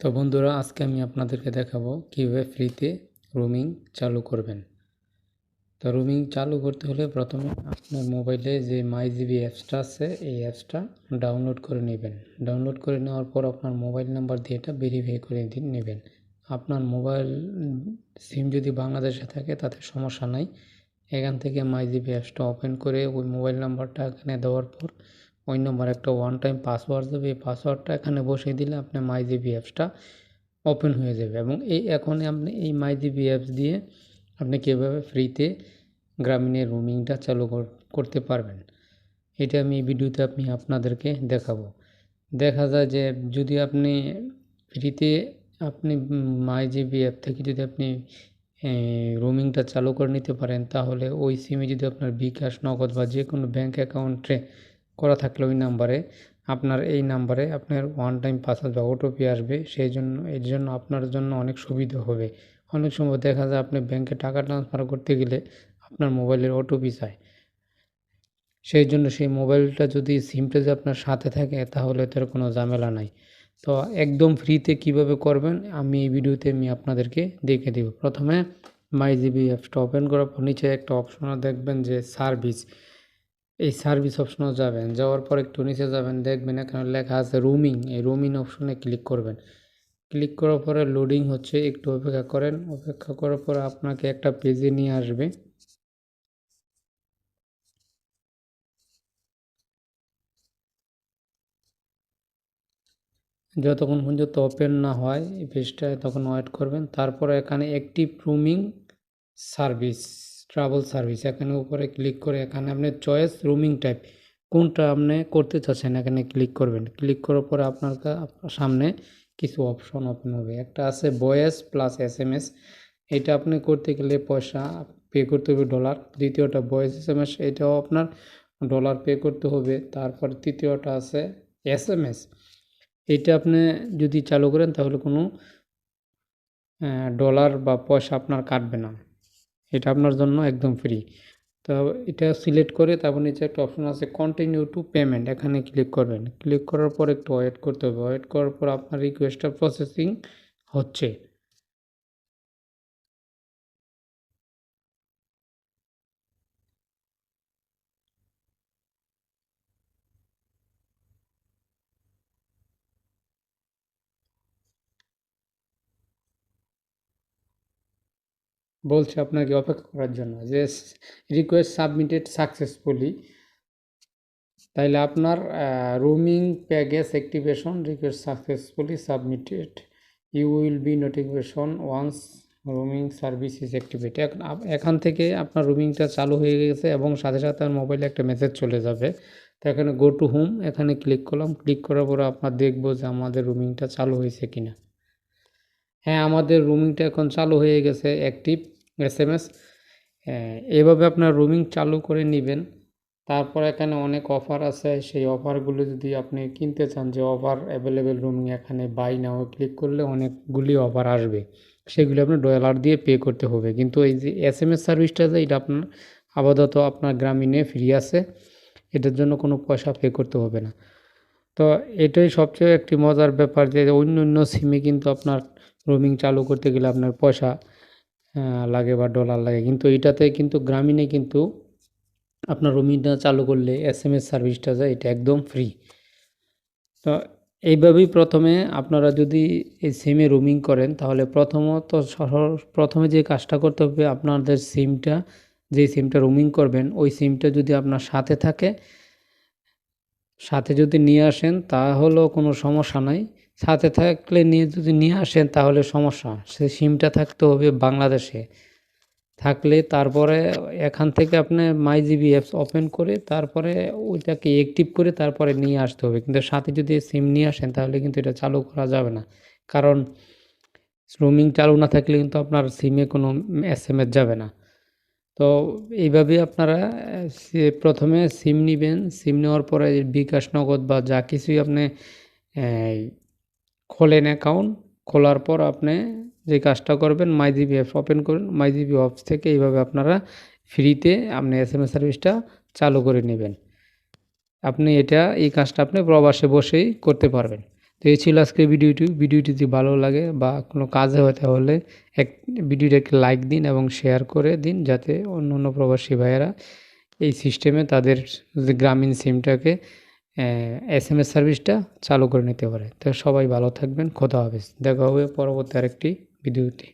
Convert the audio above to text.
তো বন্ধুরা, আজকে আমি আপনাদেরকে দেখাবো কীভাবে ফ্রিতে রোমিং চালু করবেন। তো রোমিং চালু করতে হলে প্রথমে আপনার মোবাইলে যে মাই জিবি অ্যাপসটা আছে, এই অ্যাপসটা ডাউনলোড করে নেবেন। ডাউনলোড করে নেওয়ার পর আপনার মোবাইল নাম্বার দিয়ে এটা ভেরিফাই করে নেবেন। আপনার মোবাইল সিম যদি বাংলাদেশে থাকে, তাতে সমস্যা নাই। এখান থেকে মাই জিবি অ্যাপসটা ওপেন করে ওই মোবাইল নাম্বারটা এখানে দেওয়ার পর ওই নম্বর একটা ওয়ান টাইম পাসওয়ার্ড দেবে, এই পাসওয়ার্ডটা এখানে বসিয়ে দিলে আপনার মাই জিবি অ্যাপসটা ওপেন হয়ে যাবে এবং এই এখন আপনি এই মাই জিবি অ্যাপস দিয়ে আপনি কীভাবে ফ্রিতে গ্রামীণের রুমিংটা চালু করতে পারবেন। এটা আমি এই ভিডিওতে আপনি আপনাদেরকে দেখাবো। দেখা যায় যে যদি আপনি ফ্রিতে আপনি মাই জিবি অ্যাপ থেকে যদি আপনি রোমিংটা চালু করে নিতে পারেন, তাহলে ওই সিমে যদি আপনার বিকাশ, নগদ বা যে কোনো ব্যাঙ্ক অ্যাকাউন্টে করা থাকলে ওই নাম্বারে আপনার এই নাম্বারে আপনার ওয়ান টাইম পাসওয়ার্ড বা ওটিপি আসবে। সেই জন্য, এর জন্য আপনার জন্য অনেক সুবিধা হবে। অনেক সময় দেখা যায় আপনি ব্যাংকে টাকা ট্রান্সফার করতে গেলে আপনার মোবাইলের ওটিপি চায়। সেই জন্য সেই মোবাইলটা যদি সিমটা যদি আপনার সাথে থাকে, তাহলে তার কোনো ঝামেলা নাই। তো একদম ফ্রিতে কীভাবে করবেন, আমি এই ভিডিওতে আমি আপনাদেরকে দেখে দেব। প্রথমে মাই জিবি অ্যাপসটা ওপেন করার পর নিচে একটা অপশন দেখবেন যে সার্ভিস এই সার্ভিস অপশনে যাবেন। যাওয়ার পর একটু নিচে যাবেন, দেখবেন এখানে লেখা আছে রুমিং এই রুমিং অপশনে ক্লিক করবেন। ক্লিক করার পরে লোডিং হচ্ছে, একটু অপেক্ষা করেন। অপেক্ষা করার পর আপনাকে একটা পেজে নিয়ে আসবে। যতক্ষণ পর্যন্ত ওপেন না হয়, এই পেজটায় তখন ওয়েট করবেন। তারপরে এখানে active roaming service travel service এখানে উপরে ক্লিক করে, এখানে আপনি চয়েস রুমিং টাইপ কোনটা আপনি করতে চাচ্ছেন এখানে ক্লিক করবেন। ক্লিক করার পরে আপনার সামনে কিছু অপশন ওপেন হবে। একটা আছে voice plus S M S এটা আপনি করতে গেলে পয়সা পে করতে হবে ডলার দ্বিতীয়টা বয়েস এস এম এস এটাও আপনার ডলার পে করতে হবে। তারপর তৃতীয়টা আছে এস এম এস এইটা আপনি যদি চালু করেন তাহলে কোনো ডলার বা পয়সা আপনার কাটবে না। এটা আপনার জন্য একদম ফ্রি তো এটা সিলেক্ট করে তারপর নিচে একটা অপশন আছে কন্টিনিউ টু পেমেন্ট এখানে ক্লিক করবেন। ক্লিক করার পর একটু ওয়েট করতে হবে। ওয়েট করার পর আপনার রিকোয়েস্টটা প্রসেসিং হচ্ছে। বলছে আপনাকে অপেক্ষা করার জন্য যে রিকোয়েস্ট সাবমিটেড সাকসেসফুলি তাইলে আপনার roaming package activation request successfully submitted you will be notification once roaming service is activate এখান থেকে আপনার রুমিংটা চালু হয়ে গেছে এবং সাথে সাথে আমার মোবাইলে একটা মেসেজ চলে যাবে। তো এখানে গো টু হোম এখানে ক্লিক করলাম। ক্লিক করার পরে আপনার দেখব যে আমাদের রুমিংটা চালু হয়েছে কিনা। হ্যাঁ আমাদের রুমিংটা এখন চালু হয়ে গেছে অ্যাক্টিভ এস এম এস এভাবে আপনার রুমিং চালু করে নেবেন। তারপর এখানে অনেক অফার আছে। সেই অফারগুলো যদি আপনি কিনতে চান, যে অফার অ্যাভেলেবেল রুমিং এখানে বাই নাও ক্লিক করলে অনেকগুলি অফার আসবে। সেগুলি আপনার ডলার দিয়ে পে করতে হবে। কিন্তু এই যে এস এম এস সার্ভিসটা আছে এটা আপনার আপাতত আপনার গ্রামীণে ফ্রি আছে। এটার জন্য কোনো পয়সা পে করতে হবে না। তো এটাই সবচেয়ে একটি মজার ব্যাপার যে অন্য অন্য সিমে কিন্তু আপনার রোমিং চালু করতে গেলে আপনার পয়সা লাগে বা ডলার লাগে। কিন্তু এটাতে কিন্তু গ্রামীণে কিন্তু আপনার রোমিংটা চালু করলে এস এম এস সার্ভিসটা যায় এটা একদম ফ্রি তো এইভাবেই প্রথমে আপনারা যদি এই সিমে রোমিং করেন, তাহলে প্রথমত প্রথমে যে কাজটা করতে হবে আপনাদের সিমটা যে সিমটা রোমিং করবেন, ওই সিমটা যদি আপনার সাথে থাকে, সাথে যদি নিয়ে আসেন, তাহলেও কোনো সমস্যা নাই। সাথে থাকলে নিয়ে যদি নিয়ে আসেন তাহলে সমস্যা। সে সিমটা থাকতে হবে বাংলাদেশে। থাকলে তারপরে এখান থেকে আপনি মাই জিবি অ্যাপস ওপেন করে তারপরে ওইটাকে অ্যাক্টিভ করে তারপরে নিয়ে আসতে হবে। কিন্তু সাথে যদি সিম নিয়ে আসেন তাহলে কিন্তু এটা চালু করা যাবে না। কারণ রোমিং চালু না থাকলে কিন্তু আপনার সিমে কোনো এস এম যাবে না। তো এইভাবে আপনারা প্রথমে সিম নেবেন। সিম নেওয়ার পরে বিকাশ নগদ বা যা কিছুই আপনি খোলেন অ্যাকাউন্ট খোলার পর আপনি যে কাজটা করবেন মাই জিবি অ্যাপস ওপেন করুন। মাই জিবি অ্যাপস থেকে এইভাবে আপনারা ফ্রিতে আপনি এস এম এস সার্ভিসটা চালু করে নেবেন। আপনি এটা, এই কাজটা আপনি প্রবাসে বসেই করতে পারবেন। তো এই ছিল আজকের ভিডিওটি। ভিডিওটি যদি ভালো লাগে বা কোনো কাজে হয় তাহলে এক ভিডিওটাকে লাইক দিন এবং শেয়ার করে দিন যাতে অন্য অন্য প্রবাসী ভাইয়েরা এই সিস্টেমে তাদের গ্রামীণ সিমটাকে এস এম এস সার্ভিসটা চালু করে নিতে পারে। তো সবাই ভালো থাকবেন, খোদা হাফেজ। দেখা হবে পরবর্তী আরেকটি ভিডিওতে।